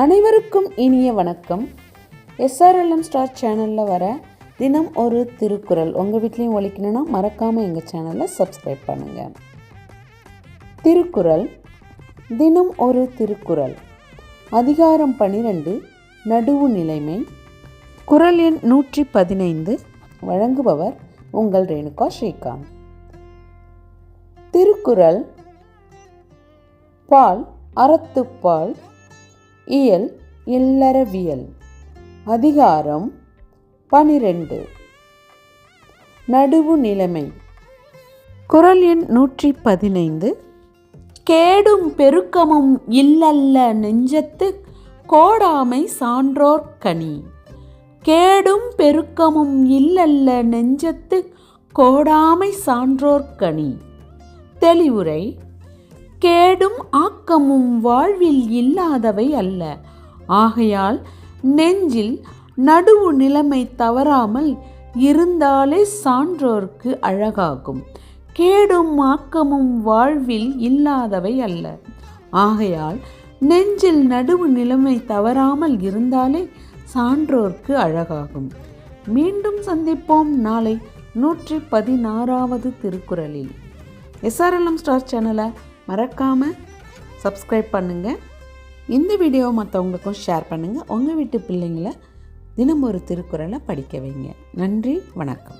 அனைவருக்கும் இனிய வணக்கம். எஸ்ஆர்எல்எம் ஸ்டார் சேனலில் வர தினம் ஒரு திருக்குறள். உங்கள் வீட்லேயும் ஒழிக்கணும்னா மறக்காமல் எங்கள் சேனலை சப்ஸ்கிரைப் பண்ணுங்கள் திருக்குறள். தினம் ஒரு திருக்குறள். அதிகாரம் பனிரெண்டு நடுவு நிலைமை. குரல் எண் நூற்றி பதினைந்து. வழங்குபவர் உங்கள் ரேணுகா ஸ்ரீகாந்த். திருக்குறள். பால் அறத்துப்பால் இயல் இல்லறவியல். அதிகாரம் பனிரெண்டு. நடுவு நிலைமை. குரல் எண் நூற்றி பதினைந்து கேடும் பெருக்கமும் இல்லல்ல நெஞ்சத்து கோடாமை சான்றோர் கனி. கேடும் பெருக்கமும் இல்லல்ல நெஞ்சத்து கோடாமை சான்றோர் கனி. தெளிவுரை கேடும் ஆக்கமும் வாழ்வில் இல்லாதவை அல்ல. ஆகையால் நெஞ்சில் நடுவு நிலைமை தவறாமல் இருந்தாலே சான்றோர்க்கு அழகாகும். கேடும் ஆக்கமும் வாழ்வில் இல்லாதவை அல்ல. ஆகையால் நெஞ்சில் நடுவு நிலைமை தவறாமல் இருந்தாலே சான்றோர்க்கு அழகாகும். மீண்டும் சந்திப்போம் நாளை நூற்றி பதினாறாவது திருக்குறளில். எஸ்ஆர்எல்எம் ஸ்டார் சேனலை மறக்காமல் சப்ஸ்கிரைப் பண்ணுங்கள் இந்த வீடியோவை மற்றவங்களுக்கும் ஷேர் பண்ணுங்கள் உங்கள் வீட்டு பிள்ளைங்களை தினம் ஒரு திருக்குறளை படிக்க வைங்க. நன்றி வணக்கம்.